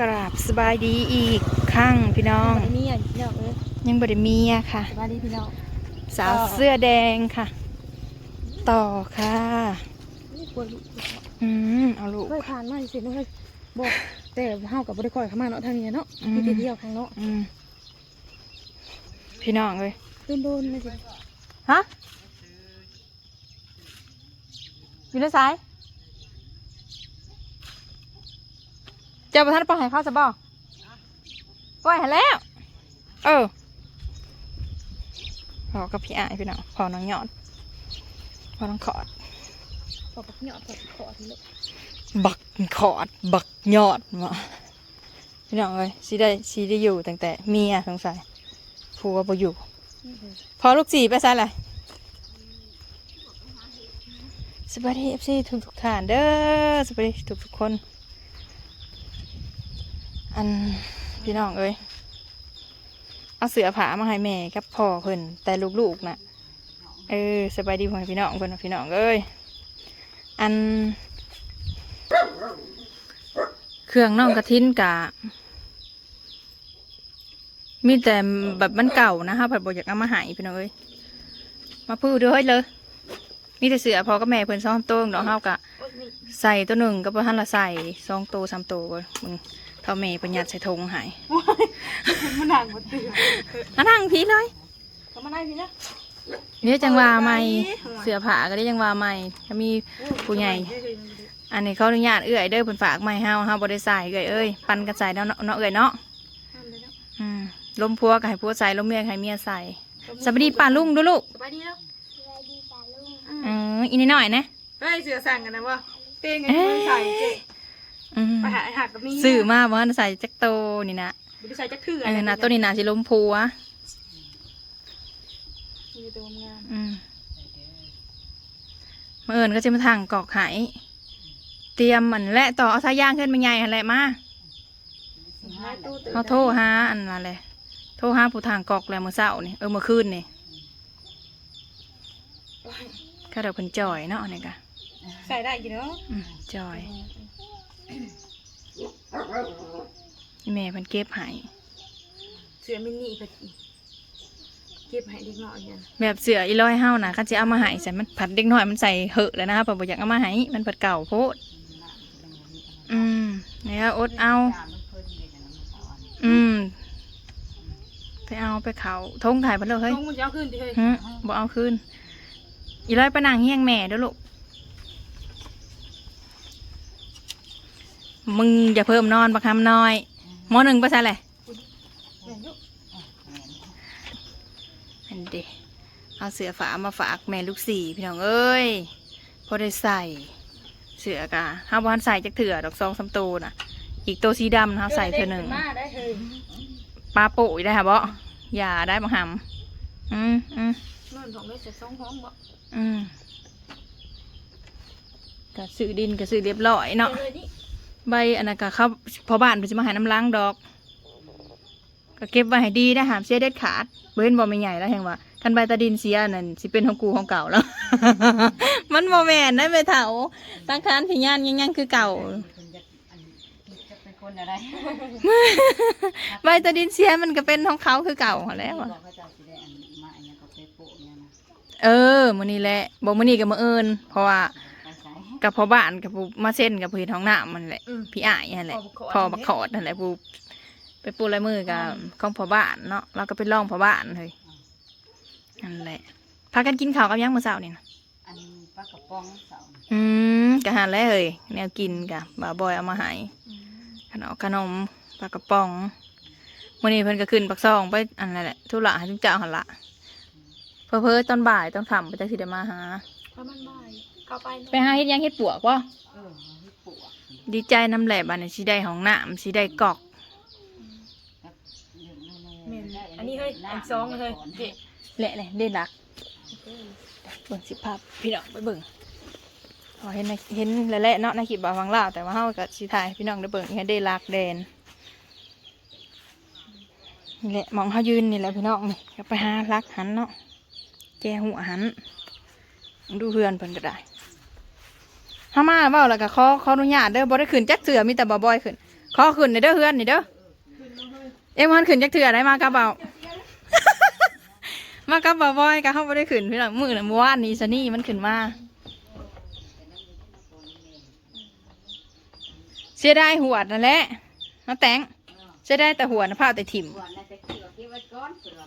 กราบสบายดีอีกครั้งพี่น้องไอ้นี่อย่างพี่น้องเอ้ยยังบริมีอะค่ะสวัสดีพี่น้องสาวเสื้อแดงค่ะ ต่อค่ะนี่กลัวลูกอืมเอาลูกเคยผ่านมาสิเนาะเฮ้ยบอกแต่เฮากับบริคอยเข้ามาเนาะทางนี้เนาะอืมมีแต่เที่ยวข้างเนาะอืมพี่น้องเลยโดนโดนๆเลยสิฮะอยู่ในซ้าย จ้าประธานปล่อยให้เข้าจะบอกปล่อยให้แล้ว เออพอกับพี่อายพี่น้องพอน้องหยอดพอน้องขอดขอปักเหยอดขอขอทีละบักขอด บักยอดมาพี่น้องเอ้ยสีได้สีได้อยู่ตั้งแต่เมียสงสัยผัวบ่อยู่นี่เลยพอลูกสี่ไปซะเลยสวัสดีเอฟซีทุกทุกๆท่านเด้อสวัสดีทุกทุกๆคน อันพี่น้องเอ้ยเอาเสือผามาให้แม่กับพ่อเพิ่นแต่ลูกๆน่ะ เออสบายดีพ่อพี่น้องเพิ่นน่ะพี่น้องเอ้ยอัน เครื่องน่องกระทินกะ มีแต่แบบมันเก่านะคะผัดบอยากเอามาหายพี่น้องเอ้ยมาพูดด้วยเลย มีแต่เสือพอกับแม่เพิ่นซ้อมโต้งดอกเฮากะใส่ตัวหนึ่งก็บ่ทันละใส่สองตัวสามตัวก็มึง เท่าแม่ประหยัดใส่ธงใหายมันหนักหมดเตืออันนั่งพี่เลยก็มาได้พี่นะเดี๋ยวจังว่าใหม่เสือผ้าก็ได้จังว่าใหม่ถ้ามีผู้ใหญ่ อันนี้เขาอนุญาตเอื้อยเด้อเพิ่นฝากมาให้เฮาเฮาบ่ได้ใส่เอื้อยเอ้ยปันกันใส่เนาะเนาะเนาะเอื้อยเนาะอืมลมพัวก็ให้พัวใส่ลมเมียก็ให้เมียใส่สวัสดีป้าลุงดูลูกสบายดีแล้วอืออีนิดหน่อยนะเฮ้ยเสือสั่งกันนะว่าเต้งกันคนใส่เจ๊อืม ไปหาไอ้หักกับนี่ซื้อมาบ่ทันใส่จักโตนี่นะบ่ได้ใส่จักเถื่อเออนะตัวนี้น่าสิลมพัวมีตัวงามอืมมื่อเอิญก็จะมาทางกอกไหายเตรียมมันและต่อเอาสายยางขึ้นมาใหญ่หันแหละมาให้ตู้ตื่นเขาโทรหาอันนั้นเลยโทรหาผู้ทางกอกแล้วเมื่อเช้านี่เออเมื่อคืนนี่ก็เดี๋ยวเพิ่นจอยเนาะนี่กะใส่ได้กี่เนาะอืมจอยอี แม่เพิ่นเก็บให้เสือมินิก็เก็บให้เด็กน้อยเนี่ยแบบเสืออีร้อยเฮานะเขาจะเอามาให้ใส่มันผัดเด็กน้อยมันใส่เหอะแล้วนะคะเพิ่นบ่อยากเอามาให้มันผัดเก่าโพดอืมนี่ก็อดเอา อืมไปเอาไปเขาทงถ่ายไปเลยเฮ้ยต้องมันจะเอาขึ้นดิเฮ้ยฮึบอกเอาคืนอีร้อยไปนางเฮียงแม่เด้อลูก มึงอย่าเพิ่มนอนประคำน้อยหมอหนึ่งไปใส่เลยแม่นอยู่อันเดเอาเสือฝามาฝากแม่ลูกสี่พี่น้องเอ้ยพอได้ใส่เสือกะห้าวันใส่จักเถื่อดอกซองสาตัวน่ะ อีกตัวสีดำนะใส่เธอหนึ่งปลาโป่ยได้ค่ะบ่อย่าได้บังหำอืมอืมนอนของได้เสร็จสองห้องบ่อืมกะซื้อดินกะซื้อเรียบร้อยเนาะ ใบอันนั้นก็เขาพอบ้านเพิ่นจะมาหาน้ำล้างดอก ก็เก็บไว้ให้ดีนะหามเสียเด็ดขาดเว้นบ่ไม่ใหญ่แล้วแห่งว่าคันใบตาดินเสียนั่นสิเป็นของกูของเก่าแล้ว มันบ่แม่นได้แม่เฒ่าตั้งคานที่ย่านยังยังคือเก่าจะเป็นคนอะไรใบตาดินเสียมันก็เป็นของเขาคือเก่าหั้นแหล้วอะบอกเขาจะเอาสิได้อันมาอันนี้ก็ไปโปะเนี่ยนะเออมื้อนี้แหละบ่มื้อนี้ก็มื้ออื่นเพราะว่าไปใส่ กับพ่อบ้านกับผู้มาเส้นกับผู้เฮ็ดห้องน้ำมันแหละพี่อ้ายนั่นแหละพ่อบักขอดนั่นแหละผู้ไปปูลายมือกับของพ่อบ้านเนาะเราก็เป็นร่องพ่อบ้านเลยนั่นแหละพากันกินข้าวกับหยังมื้อเช้านี่นะอันปลากระป๋องเสาอืมกะหันแล้วเฮ้ยแนวกินกะบ่าวบอยเอามาให้ขนมขนมปลากระป๋องมื้อนี้เพิ่นก็ขึ้นปักซองไปอันนั้นแหละธุระให้จุงเจ้าหั่นละเพ้อๆตอนบ่ายต้องทำไปจักสิได้มาหาประมาณบ่าย เข้าไปไปหาเฮ็ดหยังเฮ็ดปวกบ่เออที่ปวกดีใจน้ำแหลบอันนี้สิได้ห้องน้ำสิได้กอก แม่นอันนี้เฮ้ยอันสองเฮ้ยเจ๊เละเลยได้รักเบิ่งสิภาพพี่น้องไปเบิ่งพอเห็นในเห็นแล้วแหละเนาะในคลิปบ่าวฟังลาวแต่ว่าเฮาก็สิถ่ายให้พี่น้องได้เบิ่งให้ได้รักแดนนี่แหละมองเฮายืนนี่แหละพี่น้องนี่ก็ไปหารักหันเนาะแจหัวหัน ดูเพื่อนเพิ่นก็ได้ เฮามาเว้าแล้วก็ขอขออนุญาตเด้อบ่ได้ขึ้นจักเสือมีแต่บ่บ่อยขึ้นขอขึ้นในเด้อเฮือนนี่เด้อเอ็มมันขึ้นจักเถื่อได้มากับเบามากับบาบอยกับเขาไม่ได้ขึ้นพี่น้องมือน่ะเมื่อวานนี้ซะนี่มันขึ้นมาเสียดายหัวนั่นแหละมาแต่งเสียดายแต่หัวนะผ้าแต่ถิ่มส่วน่ะจะเกี่ยวที่ไว้ก้อนเสือ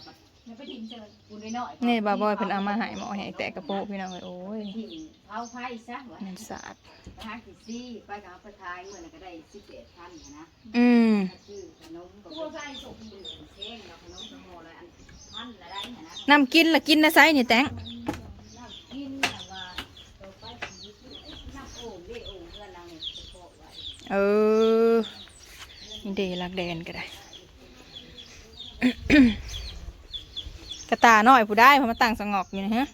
ปะไม่ไปทิ้งเจอกูน้อยๆนี่บาบอยเพิ่นเอามาใหายหมอให้แตกกระโปรงพี่น้องเลยโอ้ยทิ้งเผาไผ่ซะวะมันสาดไปหากิซี่ไปกับเอาไปขายเมื่อนั้นก็ได้สิบเอ็ดพันนะอืมชื่อขนมกับใส่ส่งชื่อเค้กแล้วขนมขโมยอะไรอันพันละได้นะนะน้ำกินละกินนะไซนี่แตงน้ำกินแต่ว่าต่อไปชีวิตน้ำโอ่งได้โอ่งเพื่อนเราเนี่ยจะโปะไว้เออนี่เดรักแดนก็ได้ กระตาน้อยผู้ได้เพราะมาตั้งสงอกอยู่นะฮะ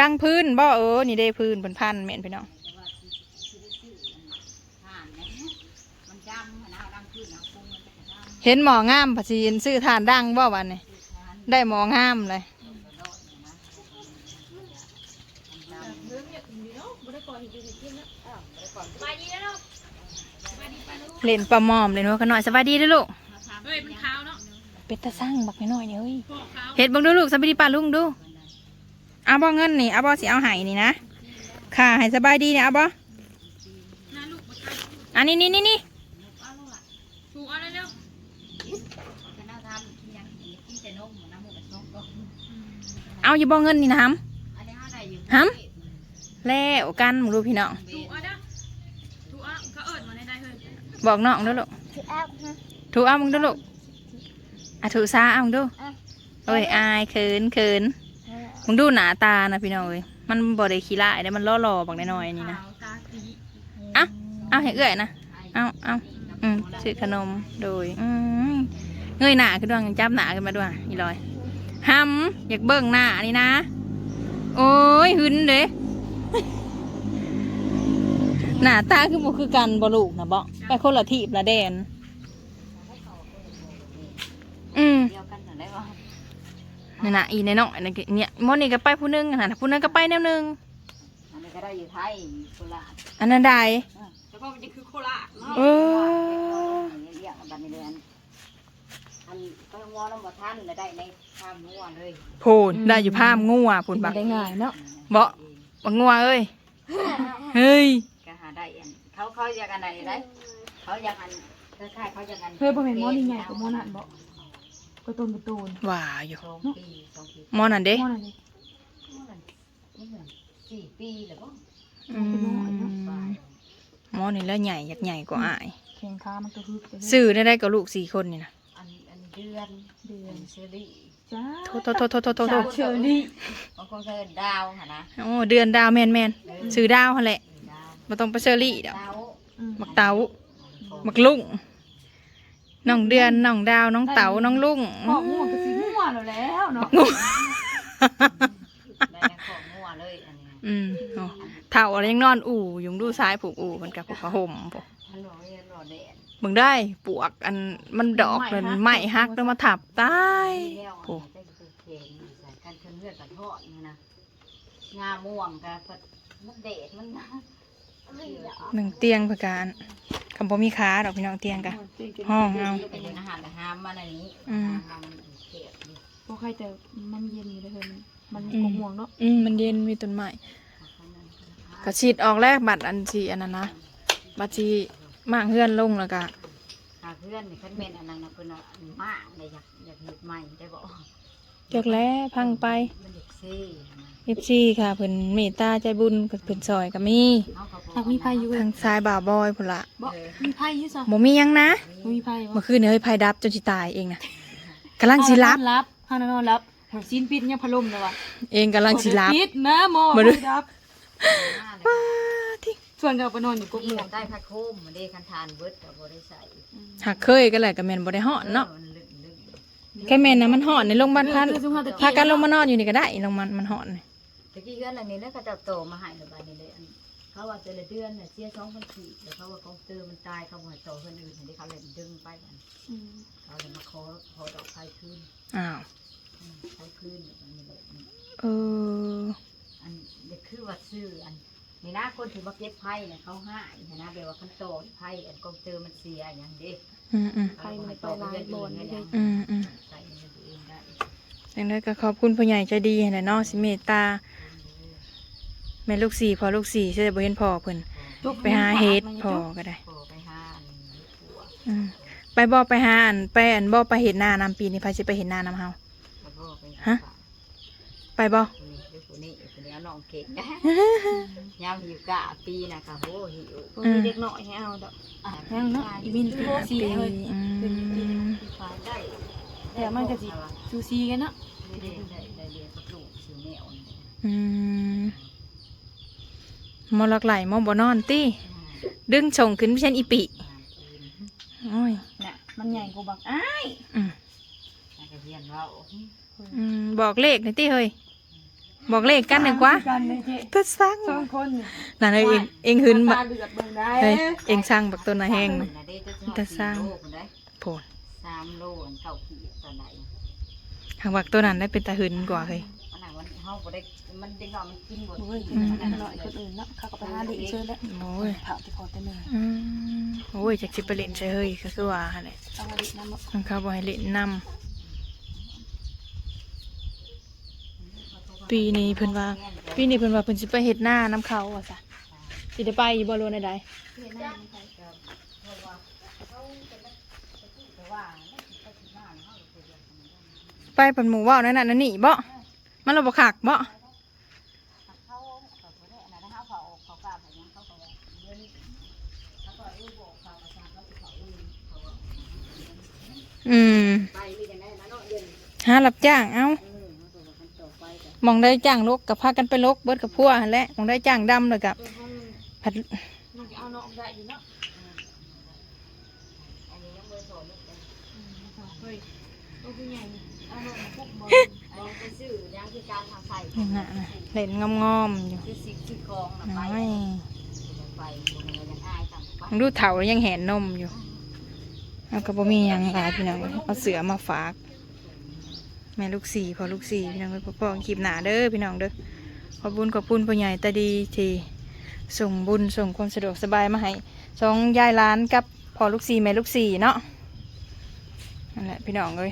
ดังพื้นบ่เออ นี่เด้พื้นเป็นพันแม่นพี่น้องผ่านนะมันจำมันเนาะเห็นหมองามผัดซีนซื้อทานดังบ่วันนี้ได้หมองามเลย เล่นปลาหมอมเลยเนาะกันหน่อยสบายดีเด้อลูกเฮ้ยมันขาวเนาะเป็ดตาสั่งบักน้อยๆเนี่ยเฮ้ยพวกขาวเห็ดเบังดูลูกสบายดีป่าลุงดูเอาบ่เงินนี่เอาบ่สิเอาไห้นี่นะค่ะให้สบายดีเนี่ยเอาบ่นะลูกมาขายอันนี้นี่นี่นี่ถูกเอาเร็วจะน่าทำยังกินแต่นมน้ำหมูกับนมก็เอาอยู่บ่เงินนี่นะฮัมอันนี้ห้าได้อยู่ฮัมแล้วกันมึงดูพี่น้อง บอกน้องเด้อลูกถูกเอามึงดูลูกอะถูกซาเอามึงดูโอ้ยอายเขินเขินมึงดูหน้าตานะพี่น้องเอ้ยมันบ่ได้ขี้ร้ายเด้อมันล่อๆบักน้อยๆนี่นะขาวตาสีเอาเอาให้เอื้อยนะเอาเอาอืมซื้อขนมโดยอืมเงยหน้าขึ้นด้วยจับหน้าขึ้นมาด้วยอีลอยห้ำอยากเบิ่งหน้านี่นะ โอ้ยหึนเด้ หน้าตาคือบ่คือกันบ่ลูกนะบ่ไปคนละทีบละแดน อืมเดียวกันอะไรวะนี่นน่ะอีในน้องอันนั้นก็เนี่ยมอนี่ก็ไปผู้หนึงอันนั้นผู้นั้นก็ไปแนวหนึงอันนี้ก็ได้อยู่ไทยโคราชอันนั้นได้แล้วก็มันจะคือโคราชเนาะเออเรียกบันนี้เลยอันอันไปงอน้ำบ่ท่านเลยได้ในข้ามงัวเลยโพนได้อยู่ภาพงัวพูนบักได้ง่ายเนาะบ่บักงัวเอ้ยเฮ้ยก็หาได้อัน เขาเขาอยากอันไหนได้เขาอยากอันคล้ายๆเขาอยากอันเฮ้ยบ่แม่นหมอนี่ใหญ่กว่าหมอนั่นบ่กระตูนกระตูนว่าอยู่สองปีสองปีหมอนั่นเด้หมอนั่นนี่นี่เหมือนสี่ปีหรือเปล่าอืมหมอนี่แล้วใหญ่อยากใหญ่กว่าอ้ายแข่งขามันก็ฮึกไปเลยซื้อได้ได้กับลูกสี่คนนี่นะอันอันเดือนเดืออันนเชอรี่จ้าโทษโทษโทษโทษโทษโทษโทษเชอรี่บางคนเคยดาวค่ะนะโอ้เดือนดาวแมนแมนซื้อดาวหั่นแหละ ดาวมาต้องไปเชอรี่เดี๋ยวดาวอืมมักเต๋ามักลุงน้องเดือนน้องดาวน้องเต๋าน้องลุงหอมม่วงก็สิม่วงแล้วแล้วเนาะงูได้ในของงัวเลยอันนี้อืมโอ้เท่าอะไรยังนอนอู่ยุงดูซ้ายผูกอู่มันกับผูกผ้าห่มพวกมันบอกว่าหล่อแดดมึงได้ปวกอันมันดอกเลยไหม้ฮักแล้วมาถับตายแล้วโอ้อันนี้ได้คือเข่งใส่กันเครื่องเลือดกับทอดนี่นะงาม่วงกับมันเดดมันนะ หนึ่งเตียงประการคำพอมีขาดอกพี่น้องเตียงกะห้องเอาเป็นอาหารแต่ห้ามมันอันนี้อืมห้ามมันเก็บดิบ่ใครแต่มันเย็นอยู่เลยเฮ้ยมันมันอืมกม่วงเนาะอืมมันเย็นมีต้นไม้ข้างนั้นก็กระฉีดออกแรกบัตรอันทีอันนั้นนะบัตรทีมากเฮือนลงแล้วก็หาเพื่อนนี่คันเมนอันนั้นนะเพิ่นเอาอันมากเลยอยากอยากเห็ดใหม่ได้บ่ จกแล้วพังไปมันเด็กซี่นะเอฟซีค่ะเพิ่นเมตตาใจบุญเพิ่นซอยก็มีเขาก็บอกหากมีไผอยู่ทางซ้ายบ่าวบอยพุ่นละบ่มีไผอยู่ซะบ่มีหยังนะบ่มีไผบ่เมื่อคืนนี่เฮ้ยไผดับจนสิตายเองนะกำลังสิรับเฮานอนรับเฮานอนรับหัวซีนปิดยังพัดลมเลยว่ะเองกำลังสิรับ ปิดนะหมอบ่ได้ รับ หน้าเลยป้าที่ส่วนก็ไปนอนอยู่กกที่ม่วงใต้ผ้าโคมมันได้คันทานเบิดก็บ่ได้ใส่หักเคยก็แหละก็แม่นบ่ได้ฮ้อนเนาะ ออมันลึกลึก แค่แม่นนะมันฮ้อนในโรงพยาบาลพันคือซุมเฮาตะพากันลงมานอนอยู่นี่ก็ได้ลงมันมันฮ้อนนี่ตะกี้เฮือนอันนี้แล้วเขาจะโตมาให้ระบาดนี่เลยอันเขาว่าแต่ละเดือนน่ะเสียสองพันสี่แล้วเขาว่าของเตอมันตายเขาว่าโตเพิ่นอื่นที่เขาเลยดึงไปอันเขาเลยมาขอขอดอกไฟคืนอ้าวไฟคืนแบบนี้เลยเอออันเด็กคือว่าซื้ออันนี่นะคนถือว่าเก็บไพ่เนี่ยเขาให้นะแบบว่าขั้นโตไพ่อันกองเจอมันเสียอย่างเด็ก อืมอืมใครมันไปลายบนนี่เลย อืมอืมใส่เงินตัวเองได้ดังนั้นก็ขอบคุณผู้ใหญ่ใจดีแหละเนาะสิเมตตา แม่ลูกสี่พอลูกสี่เสียบ่เห็นพ่อเพิ่นไปหาเฮ็ดพ่อก็ได้พอไปห้าอันผัวอืมไปบ่ไปหาอันไปอันบ่ไปเห็นหน้านำปีนี้พาสิไปเห็นหน้านำเฮา แล้วก็ไปฮะ ไปบ่คนนี้เดี๋ยวคนนี้คนนี้เอา น้องเก่งนะยามหิวกะปีนะคะโหหิวบ่มีเด็กหน่อยให้เอาดอกยังเนาะอีวินปีสี่ปีเฮ้ยอืมขายได้แต่มันก็สิซูซีกันเนาะได้ได้ได้เรียนกับลูกสิวแนวนี่อืมมอลักไหลมอบ่นอนติดึงส่งขึ้นไปเช่นอีปิโอ้ยน่ะมันใหญ่กว่าบักอ้ายอืมแล้วก็เรียนว่าอืมบอกเลขหน่อยติเฮ้ย บอกเลขกันหนึ่งกว่ากันเลยเจ๊ตัดสร้างสองคนนี่นั่นเอ้ยเองเองหึนบักตาเดือดเบิ่งได้เฮ้ยเองสร้างบักต้นน่ะแห้งนะ แต่สร้าง โผล่สามโลอันเก่าขีดตอนไหนหางบักตัวนั้นได้เป็นตาหึนกว่าเฮ้ยมันไหนมันเฮาบ่ได้มันเด็กน้อยมันกินบ่โอ้ยกินมันมันหน่อยคนอื่นเนาะเขาก็ไปหาเด็กเชิญแล้วโอ้ยเผาที่พอแต่หนึ่งอืมโอ้ยจากสิไปเล่นใช่เฮ้ยก็คือว่าหั่นแหละเอามาดิน้ำเนาะ มันเขาบอกให้เล่นนำ ปีนี้เพิ่นว่า ปีนี้เพิ่นว่าเพิ่นสิไปเฮ็ดหน้าน้ำเขาว่ะสิได้ไปอยู่บ่รู้ในใดไปเป็นหมู่ว่าวนั่นน่ะนั่นนี่บ่มันเราบ่คักบ่เขาเขาบ่ได้อันนั้นเขาเขาเขากล้าไปยังเขาก็ว่าเดี๋ยวนี้เขาก็รู้บอกเขาประชาเขาสิเขาเองเขาว่าอืมไปมีกันได้นะหารับจ้างเอ้าเออเขา มองได้จ้างลกกับพากันไปลกเบิดกับพัวหั่นแหละหมองได้จ้างดำเลยกับผัดมันจะเอาเนาะได้อยู่เนาะอันนี้ยังบ่ได้สอนลูกเลยเฮ้ยโอ้ผู้ใหญ่เอาเนาะมาปุ๊บบ่อันนี้ไปซื้อยังคือการทางใส่นั่นน่ะนะเล่นงอมๆอยู่คือสิซื้อของน่ะไปน้อยไปบ่มียังอายจังไปมึงดูเถาแล้วยังแหนนมอยู่เอาก็บ่มีหยังหลายพี่น้องเอาเสือมาฝาก แม่ลูกสี่พอลูกสี่พี่น้องไปพ่อคลิปหนาเด้อพี่น้องเด้อขอบบุญขอบคุณพ่อใหญ่ตาดีที่ส่งบุญส่งความสะดวกสบายมาให้สองยายหล้านกับพ่อลูกสี่แม่ลูกสี่เนาะนั่นแหละพี่น้องเลย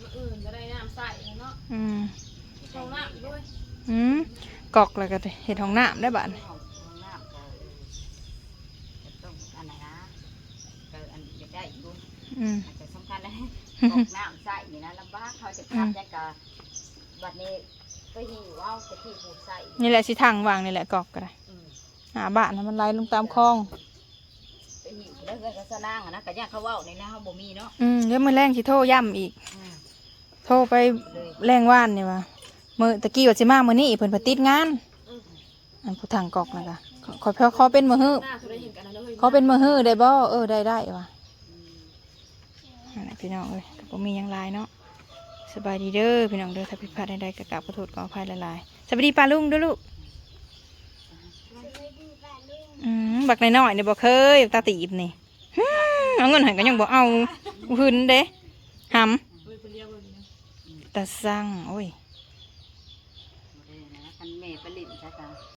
มาอื่นก็ได้น้ำใส่เนาะอืมตรงน้ำด้วยอืมกอกแล้วก็เห็ดห้องน้ำได้บ้านของของน้ำก็เออต้องอันไหนนะก็อันจะได้อยู่อืม อาจจะสำคัญนะกอกน้ำใส่นี่นะลำบากเขาจะทำยังกะบัดนี้ก็หิวเอาจะที่ผูกใส่นี่แหละสิทางวางนี่แหละกอกก็ได้อืมหาบ้านนะมันไหลลงตามคลองไปหิวแล้วเงินก็สนางอะนะก็ย่างเขาเว้าในนะเขาบ่มีเนาะอืมเดี๋ยวมือแรงสิโทรย่ำอีกอืมโทรไปเลยแรงว่านนี่ว่ามือตะกี้ว่าสิมามือนี้เพิ่นไปติดงานอันผู้ทางกอกนะกะขอขอขอขอเป็นมือฮื้อหน้าเขาได้เห็นกันนะเฮ้ยขอเป็นมือฮื้อได้บ่เออได้ได้ว่ะนั่นแหละพี่น้องเอ้ย ก็บ่มียังลายเนาะสบายดีเด้อพี่น้องเด้อถ้าผิดพลาดใดๆก็กราบขอโทษขออภัยหลายๆสวัสดีปลาลุงด้วยลูกอืมบักน้อยๆนี่ยบอกเคยตาตีบนี่เอาเงินหันก็ยังบอกเอาหืนเด้หำเฮ้ยคนเรียกว่าอย่างนี้ตาสั่งโอ้ย